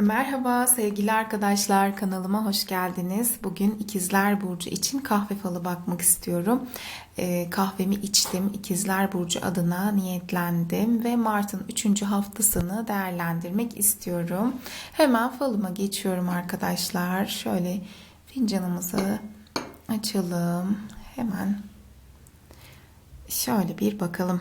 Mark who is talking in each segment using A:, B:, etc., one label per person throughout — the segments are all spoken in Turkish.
A: Merhaba sevgili arkadaşlar kanalıma hoş geldiniz. Bugün İkizler Burcu için kahve falı bakmak istiyorum. Ee, kahvemi içtim. İkizler Burcu adına niyetlendim ve Mart'ın 3. haftasını değerlendirmek istiyorum. Hemen falıma geçiyorum arkadaşlar. Şöyle fincanımızı açalım. Hemen şöyle bir bakalım.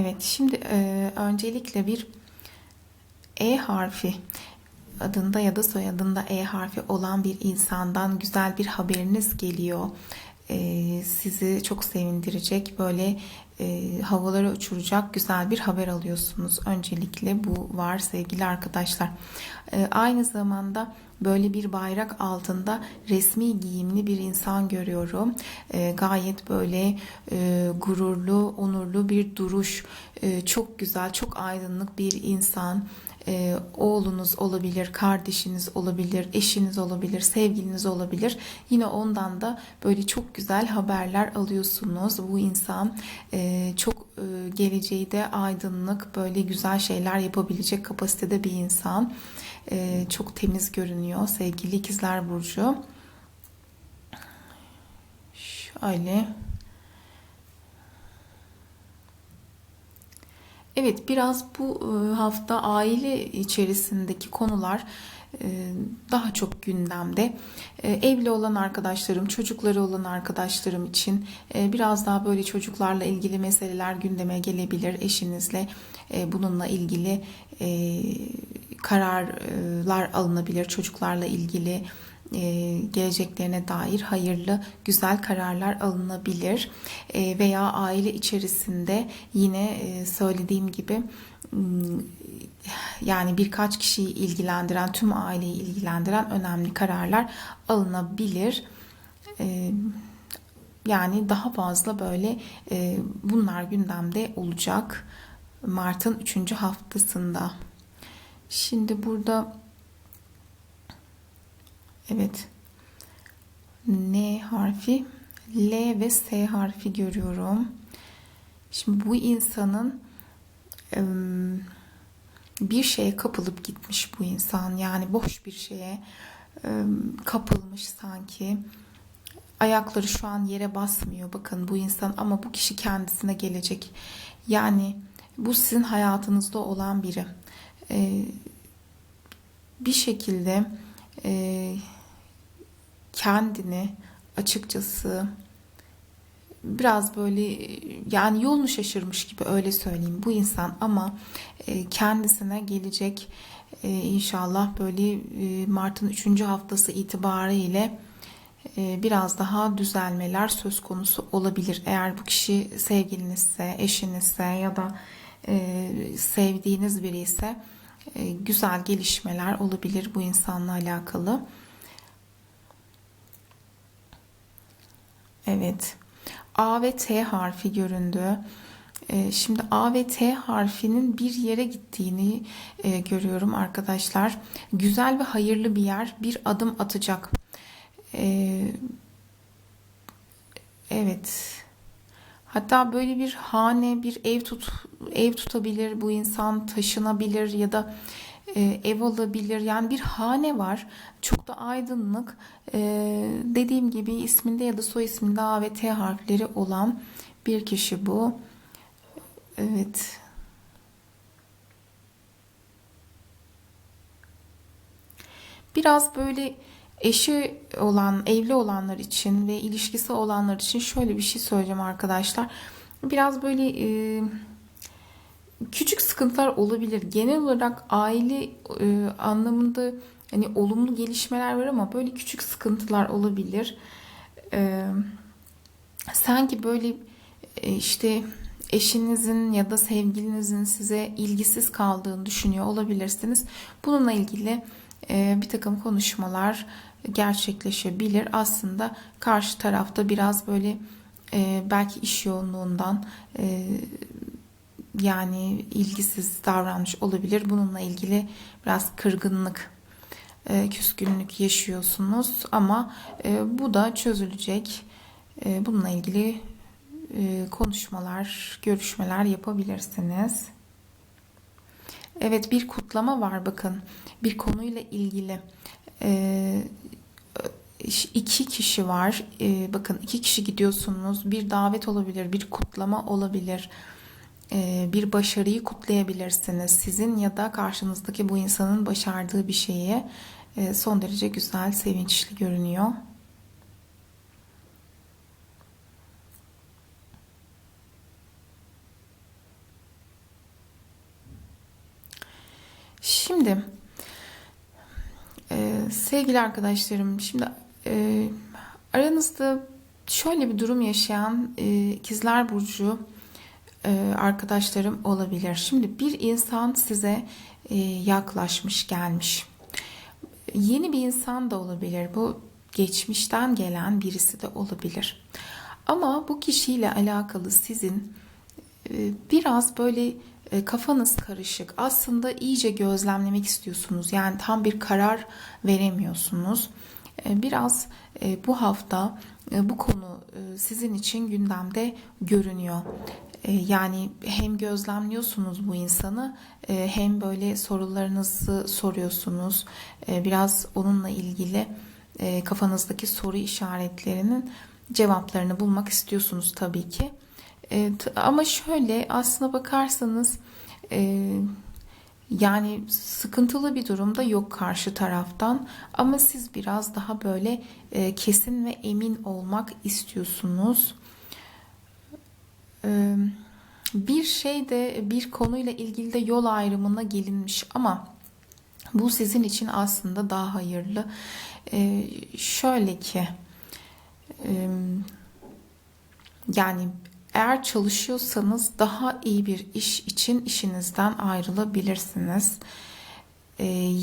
A: Evet, şimdi e, öncelikle bir E harfi adında ya da soyadında E harfi olan bir insandan güzel bir haberiniz geliyor. E, sizi çok sevindirecek, böyle e, havalara uçuracak güzel bir haber alıyorsunuz. Öncelikle bu var sevgili arkadaşlar. E, aynı zamanda böyle bir bayrak altında resmi giyimli bir insan görüyorum. E, gayet böyle e, gururlu, onurlu bir duruş. E, çok güzel, çok aydınlık bir insan. E, oğlunuz olabilir, kardeşiniz olabilir, eşiniz olabilir, sevgiliniz olabilir. Yine ondan da böyle çok güzel haberler alıyorsunuz. Bu insan e, çok e, geleceği de aydınlık, böyle güzel şeyler yapabilecek kapasitede bir insan. E, çok temiz görünüyor sevgili ikizler burcu. Şöyle. Evet biraz bu e, hafta aile içerisindeki konular daha çok gündemde. E, evli olan arkadaşlarım, çocukları olan arkadaşlarım için biraz daha böyle çocuklarla ilgili meseleler gündeme gelebilir. Eşinizle bununla ilgili kararlar alınabilir. Çocuklarla ilgili geleceklerine dair hayırlı, güzel kararlar alınabilir. Veya aile içerisinde yine söylediğim gibi yani birkaç kişiyi ilgilendiren, tüm aileyi ilgilendiren önemli kararlar alınabilir. Yani daha fazla böyle bunlar gündemde olacak Mart'ın 3. haftasında. Şimdi burada evet N harfi L ve S harfi görüyorum. Şimdi bu insanın bir şeye kapılıp gitmiş bu insan. Yani boş bir şeye kapılmış sanki. Ayakları şu an yere basmıyor bakın bu insan ama bu kişi kendisine gelecek. Yani bu sizin hayatınızda olan biri. Bir şekilde kendini açıkçası biraz böyle yani yolunu şaşırmış gibi öyle söyleyeyim bu insan ama e, kendisine gelecek e, inşallah böyle e, Mart'ın 3. haftası itibariyle biraz daha düzelmeler söz konusu olabilir. Eğer bu kişi sevgilinizse, eşinizse ya da sevdiğiniz biri ise güzel gelişmeler olabilir bu insanla alakalı. Evet. A ve T harfi göründü. Ee, şimdi A ve T harfinin bir yere gittiğini e, görüyorum arkadaşlar. Güzel ve hayırlı bir yer bir adım atacak. Ee, evet. Hatta böyle bir hane, bir ev tut ev tutabilir bu insan, taşınabilir ya da e, ev alabilir. Yani bir hane var. Çok da aydınlık. E, dediğim gibi isminde ya da soy isminde A ve T harfleri olan bir kişi bu. Evet. Biraz böyle eşi olan, evli olanlar için ve ilişkisi olanlar için şöyle bir şey söyleyeceğim arkadaşlar. Biraz böyle e, küçük sıkıntılar olabilir. Genel olarak aile e, anlamında hani olumlu gelişmeler var ama böyle küçük sıkıntılar olabilir. E, sanki böyle e, işte eşinizin ya da sevgilinizin size ilgisiz kaldığını düşünüyor olabilirsiniz. Bununla ilgili e, bir takım konuşmalar gerçekleşebilir. Aslında karşı tarafta biraz böyle e, belki iş yoğunluğundan e, yani ilgisiz davranmış olabilir. Bununla ilgili biraz kırgınlık e, küskünlük yaşıyorsunuz ama e, bu da çözülecek. E, bununla ilgili konuşmalar, görüşmeler yapabilirsiniz. Evet bir kutlama var bakın. Bir konuyla ilgili. İki kişi var. Bakın iki kişi gidiyorsunuz. Bir davet olabilir, bir kutlama olabilir. E, bir başarıyı kutlayabilirsiniz. Sizin ya da karşınızdaki bu insanın başardığı bir şeyi e, son derece güzel, sevinçli görünüyor. Şimdi e, sevgili arkadaşlarım, şimdi e, aranızda şöyle bir durum yaşayan ikizler burcu arkadaşlarım olabilir. Şimdi bir insan size e, yaklaşmış, gelmiş. Yeni bir insan da olabilir. Bu geçmişten gelen birisi de olabilir. Ama bu kişiyle alakalı sizin e, biraz böyle e, kafanız karışık. Aslında iyice gözlemlemek istiyorsunuz. Yani tam bir karar veremiyorsunuz. E, biraz e, bu hafta bu konu sizin için gündemde görünüyor. Yani hem gözlemliyorsunuz bu insanı hem böyle sorularınızı soruyorsunuz. Biraz onunla ilgili kafanızdaki soru işaretlerinin cevaplarını bulmak istiyorsunuz tabii ki. Ama şöyle aslına bakarsanız e, yani sıkıntılı bir durumda yok karşı taraftan ama siz biraz daha böyle e, kesin ve emin olmak istiyorsunuz. Bir şey de bir konuyla ilgili de yol ayrımına gelinmiş ama bu sizin için aslında daha hayırlı. Şöyle ki yani eğer çalışıyorsanız daha iyi bir iş için işinizden ayrılabilirsiniz.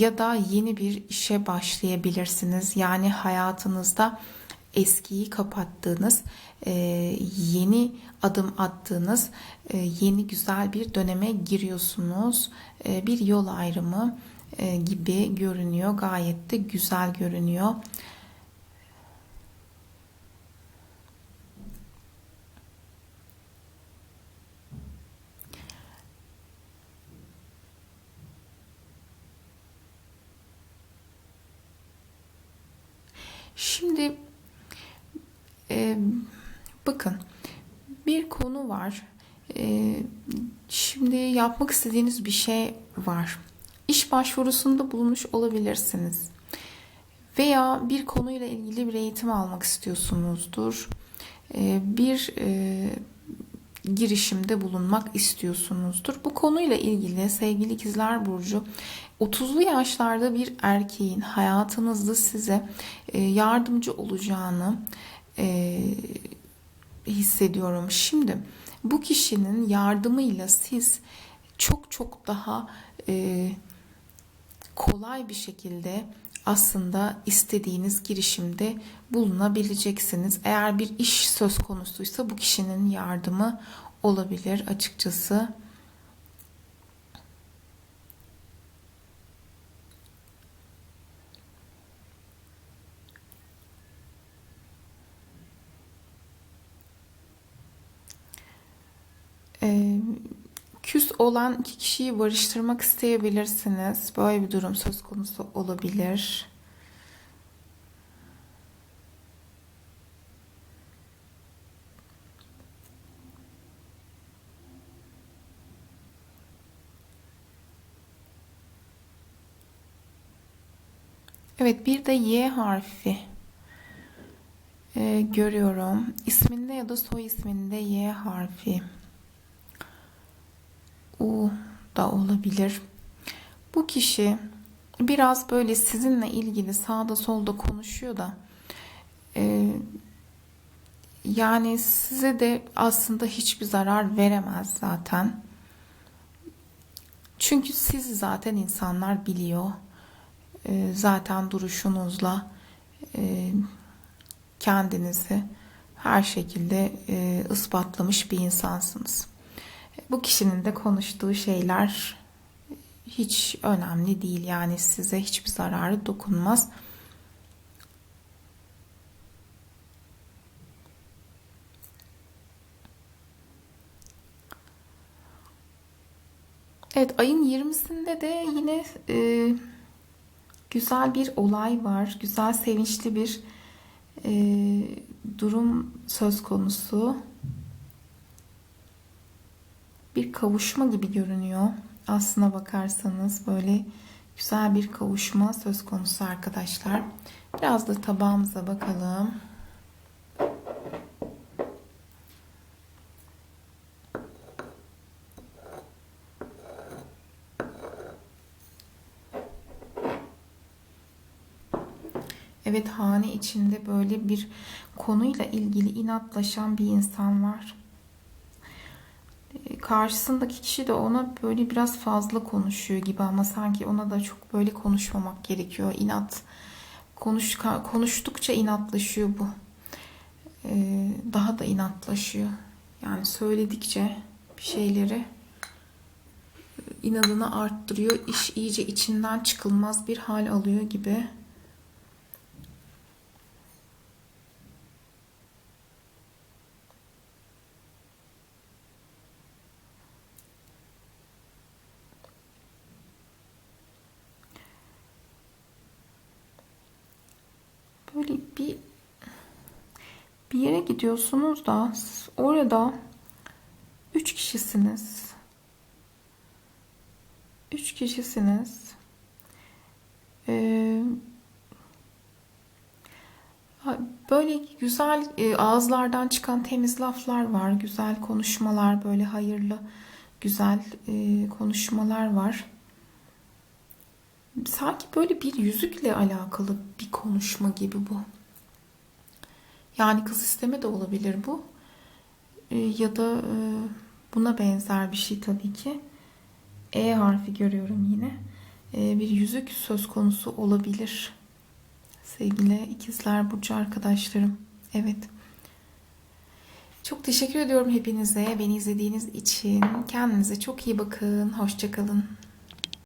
A: Ya da yeni bir işe başlayabilirsiniz. Yani hayatınızda eskiyi kapattığınız, e, yeni adım attığınız, e, yeni güzel bir döneme giriyorsunuz. E, bir yol ayrımı gibi görünüyor. Gayet de güzel görünüyor. Şimdi bakın bir konu var. E, şimdi yapmak istediğiniz bir şey var. İş başvurusunda bulunmuş olabilirsiniz. Veya bir konuyla ilgili bir eğitim almak istiyorsunuzdur. E, bir e, girişimde bulunmak istiyorsunuzdur. Bu konuyla ilgili sevgili ikizler burcu 30'lu yaşlarda bir erkeğin hayatınızda size yardımcı olacağını e, hissediyorum. Şimdi bu kişinin yardımıyla siz çok çok daha e, kolay bir şekilde aslında istediğiniz girişimde bulunabileceksiniz. Eğer bir iş söz konusuysa bu kişinin yardımı olabilir açıkçası. Küs olan iki kişiyi barıştırmak isteyebilirsiniz. Böyle bir durum söz konusu olabilir. Evet bir de Y harfi ee, görüyorum. İsminde ya da soy isminde Y harfi. U da olabilir. Bu kişi biraz böyle sizinle ilgili sağda solda konuşuyor da e, yani size de aslında hiçbir zarar veremez zaten. Çünkü sizi zaten insanlar biliyor. E, zaten duruşunuzla e, kendinizi her şekilde e, ispatlamış bir insansınız. Bu kişinin de konuştuğu şeyler hiç önemli değil. Yani size hiçbir zararı dokunmaz. Evet ayın 20'sinde de yine e, güzel bir olay var. Güzel sevinçli bir e, durum söz konusu. Bir kavuşma gibi görünüyor. Aslına bakarsanız böyle güzel bir kavuşma söz konusu arkadaşlar. Biraz da tabağımıza bakalım. Evet hane içinde böyle bir konuyla ilgili inatlaşan bir insan var. Karşısındaki kişi de ona böyle biraz fazla konuşuyor gibi ama sanki ona da çok böyle konuşmamak gerekiyor. İnat konuş konuştukça inatlaşıyor bu. Ee, daha da inatlaşıyor. Yani söyledikçe bir şeyleri inadını arttırıyor. İş iyice içinden çıkılmaz bir hal alıyor gibi. böyle bir bir yere gidiyorsunuz da orada üç kişisiniz. Üç kişisiniz. Ee, böyle güzel e, ağızlardan çıkan temiz laflar var. Güzel konuşmalar, böyle hayırlı, güzel e, konuşmalar var sanki böyle bir yüzükle alakalı bir konuşma gibi bu. Yani kız isteme de olabilir bu. E, ya da e, buna benzer bir şey tabii ki. E harfi görüyorum yine. E, bir yüzük söz konusu olabilir. Sevgili ikizler burcu arkadaşlarım. Evet. Çok teşekkür ediyorum hepinize beni izlediğiniz için. Kendinize çok iyi bakın. Hoşçakalın.